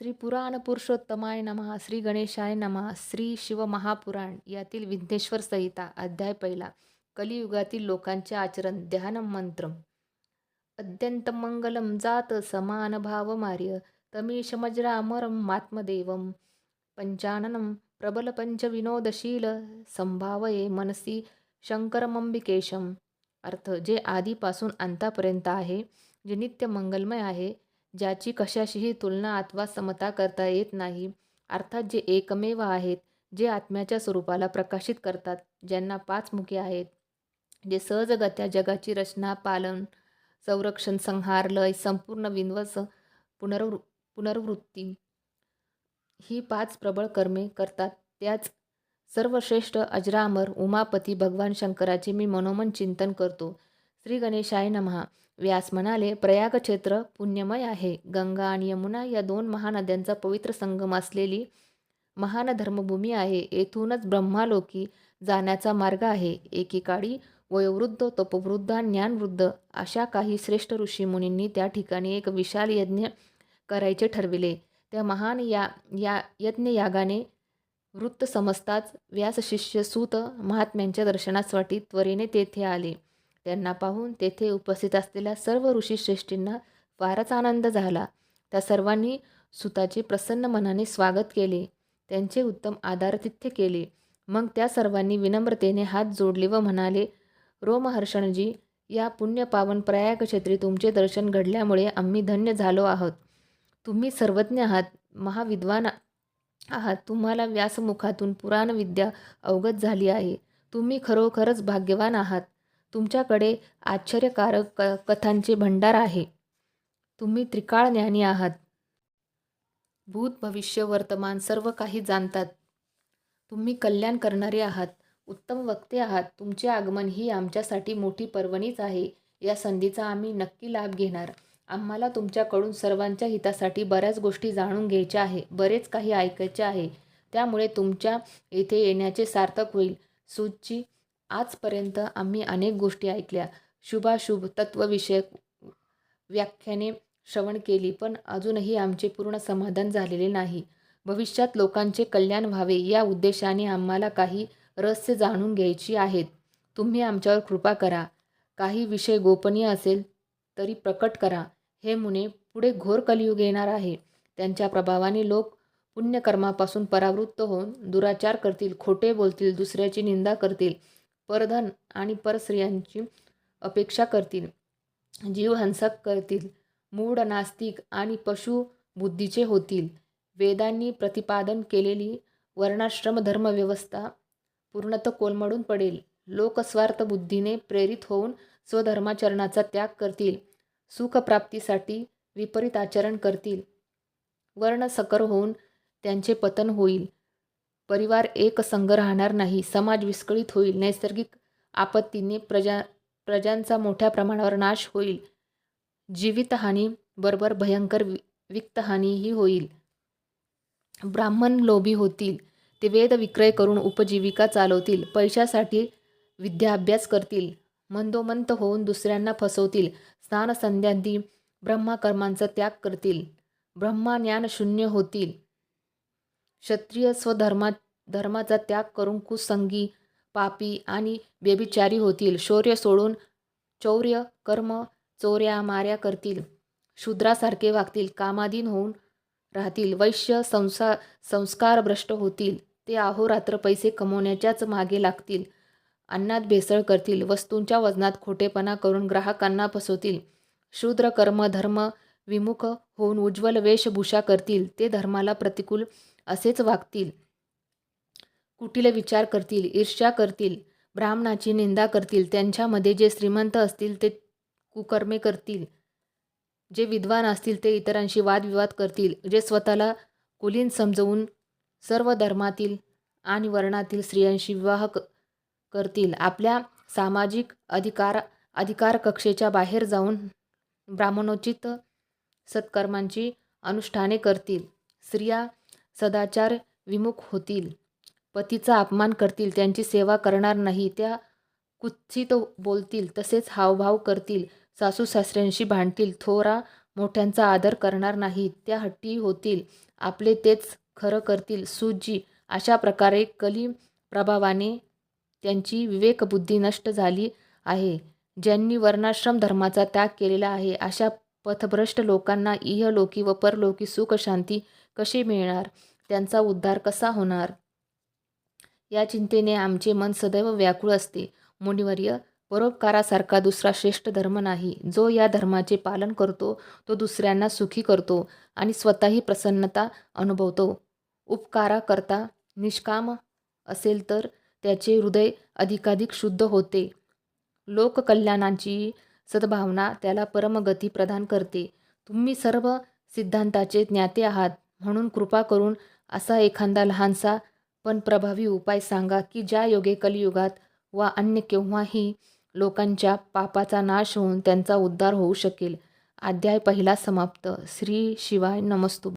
श्री पुराण पुरुषोत्तमाय नमः श्री गणेशाय नमः श्री शिवमहापुराण यातील विघ्नेश्वर संहिता अध्याय पहिला कलियुगातील लोकांचे आचरण ध्यान मंत्र अत्यंत मंगलम जात समान भाव मार्य तमीशमजरामरम मात्मदेवम पंचाननम प्रबल पंचविनोदशील संभावये मनसी शंकरमंबिकेशम. अर्थ जे आधीपासून अंतापर्यंत आहे जे नित्य मंगलमय आहे ज्याची कशाशीही तुलना अथवा समता करता येत नाही अर्थात जे एकमेव आहेत जे आत्म्याच्या स्वरूपाला प्रकाशित करतात ज्यांना पाच मुखे आहेत. जे सहजगत्या जगाची रचना पालन संरक्षण संहार लय संपूर्ण विनवस पुनर्वृ पुनर्वृत्ती ही पाच प्रबळ कर्मे करतात. त्याच सर्वश्रेष्ठ अजरामर उमापती भगवान शंकराचे मी मनोमन चिंतन करतो. श्री गणेशाय नमहा व्यास म्हणाले प्रयाग क्षेत्र पुण्यमय आहे. गंगा आणि यमुना या दोन महानद्यांचा पवित्र संगम असलेली महान धर्मभूमी आहे. येथूनच ब्रह्मालोकी जाण्याचा मार्ग आहे. एकेकाळी वयोवृद्ध तपवृद्ध ज्ञानवृद्ध अशा काही श्रेष्ठ ऋषी मुनींनी त्या ठिकाणी एक विशाल यज्ञ करायचे ठरविले. त्या महान या या यज्ञयागाने वृत्त समजताच व्यास शिष्य सूत महात्म्यांच्या दर्शनासाठी त्वरेने तेथे आले. त्यांना पाहून तेथे उपस्थित असलेल्या सर्व ऋषीश्रेष्ठींना फारच आनंद झाला. त्या सर्वांनी सुताचे प्रसन्न मनाने स्वागत केले. त्यांचे उत्तम आदरातिथ्य केले. मग त्या सर्वांनी विनम्रतेने हात जोडले व म्हणाले रोमहर्षणजी या पुण्यपावन प्रयाग क्षेत्री तुमचे दर्शन घडल्यामुळे आम्ही धन्य झालो आहोत. तुम्ही सर्वज्ञ आहात महाविद्वान आहात. तुम्हाला व्यासमुखातून पुराणविद्या अवगत झाली आहे. तुम्ही खरोखरच भाग्यवान आहात. तुमच्याकडे आश्चर्यकारक क कथांचे भंडार आहे. तुम्ही त्रिकाळ ज्ञानी आहात. भूत भविष्य वर्तमान सर्व काही जाणतात. तुम्ही कल्याण करणारे आहात. उत्तम वक्ते आहात. तुमचे आगमन ही आमच्यासाठी मोठी पर्वणीच आहे. या संधीचा आम्ही नक्की लाभ घेणार. आम्हाला तुमच्याकडून सर्वांच्या हितासाठी बऱ्याच गोष्टी जाणून घ्यायच्या आहे. बरेच काही ऐकायचे आहे. त्यामुळे तुमच्या येथे येण्याचे सार्थक होईल. सूची आजपर्यंत आम्ही अनेक गोष्टी ऐकल्या. शुभाशुभ तत्वविषयक व्याख्याने श्रवण केली पण अजूनही आमचे पूर्ण समाधान झालेले नाही. भविष्यात लोकांचे कल्याण व्हावे या उद्देशाने आम्हाला काही रहस्य जाणून घ्यायची आहेत. तुम्ही आमच्यावर कृपा करा. काही विषय गोपनीय असेल तरी प्रकट करा. हे मुने पुढे घोर कलियुग येणार आहे. त्यांच्या प्रभावाने लोक पुण्यकर्मापासून परावृत्त होऊन दुराचार करतील खोटे बोलतील दुसऱ्याची निंदा करतील. परधन आणि परस्त्रियांची अपेक्षा करतील. जीवहंसक करतील. मूढ नास्तिक आणि पशु बुद्धीचे होतील. वेदांनी प्रतिपादन केलेली वर्णाश्रम धर्मव्यवस्था पूर्णतः कोलमडून पडेल. लोकस्वार्थ बुद्धीने प्रेरित होऊन स्वधर्माचरणाचा त्याग करतील. सुखप्राप्तीसाठी विपरीत आचरण करतील. वर्णसकर होऊन त्यांचे पतन होईल. परिवार एकसंग राहणार नाही. समाज विस्कळीत होईल. नैसर्गिक आपत्तीने प्रजा प्रजांचा मोठ्या प्रमाणावर नाश होईल. जीवितहानी बरोबर भयंकर वि वित्तहानीही होईल. ब्राह्मण लोभी होतील. ते वेद विक्रय करून उपजीविका चालवतील. पैशासाठी विद्याभ्यास करतील. मंदोमंत होऊन दुसऱ्यांना फसवतील. स्नानसंध्यांती ब्रह्माकर्मांचा त्याग करतील. ब्रह्माज्ञान शून्य होतील. क्षत्रिय स्वधर्मा धर्माचा त्याग करून कुसंगी पापी आणि व्यभिचारी होतील. शौर्य सोडून चौर्य कर्म चोऱ्या माऱ्या करतील. शूद्रासारखे वागतील. कामाधीन होऊन राहतील. वैश्य संसा संस्कार भ्रष्ट होतील. ते अहोरात्र पैसे कमवण्याच्याच मागे लागतील. अन्नात भेसळ करतील. वस्तूंच्या वजनात खोटेपणा करून ग्राहकांना फसवतील. शूद्र कर्म धर्म विमुख होऊन उज्ज्वल वेशभूषा करतील. ते धर्माला प्रतिकूल असेच वागतील. कुटील विचार करतील ईर्ष्या करतील ब्राह्मणाची निंदा करतील त्यांच्यामध्ये जे श्रीमंत असतील ते कुकर्मे करतील जे विद्वान असतील ते इतरांशी वादविवाद करतील जे स्वतःला कुलीन समजवून सर्व धर्मातील आणि वर्णातील स्त्रियांशी विवाह क करतील. आपल्या सामाजिक अधिकार अधिकार कक्षेच्या बाहेर जाऊन ब्राह्मणोचित सत्कर्मांची अनुष्ठाने करतील. स्त्रिया सदाचार विमुख होतील. पतीचा अपमान करतील त्यांची सेवा करणार नाही त्या कुत्सित बोलतील तसेच हावभाव करतील सासू सासऱ्यांशी भांडतील थोरा मोठ्यांचा आदर करणार नाहीत त्या हट्टी होतील आपले तेच खरं करतील. सूजी अशा प्रकारे कली प्रभावाने त्यांची विवेकबुद्धी नष्ट झाली आहे ज्यांनी वर्णाश्रम धर्माचा त्याग केलेला आहे अशा पथभ्रष्ट लोकांना इहलोकी व परलोकी सुखशांती कशी मिळणार? त्यांचा उद्धार कसा होणार? या चिंतेने आमचे मन सदैव व्याकुळ असते. मुनिवर्य परोपकारासारखा दुसरा श्रेष्ठ धर्म नाही. जो या धर्माचे पालन करतो तो दुसऱ्यांना सुखी करतो आणि स्वतःही प्रसन्नता अनुभवतो. उपकाराकरता निष्काम असेल तर त्याचे हृदय अधिकाधिक शुद्ध होते. लोककल्याणाची सद्भावना त्याला परमगती प्रदान करते. तुम्ही सर्व सिद्धांताचे ज्ञाते आहात म्हणून कृपा करून असा एखादा लहानसा पण प्रभावी उपाय सांगा की ज्या योगे कलियुगात वा अन्य केव्हाही लोकांच्या पापाचा नाश होऊन त्यांचा उद्धार होऊ शकेल. अध्याय पहिला समाप्त. श्री शिवाय नमस्तु.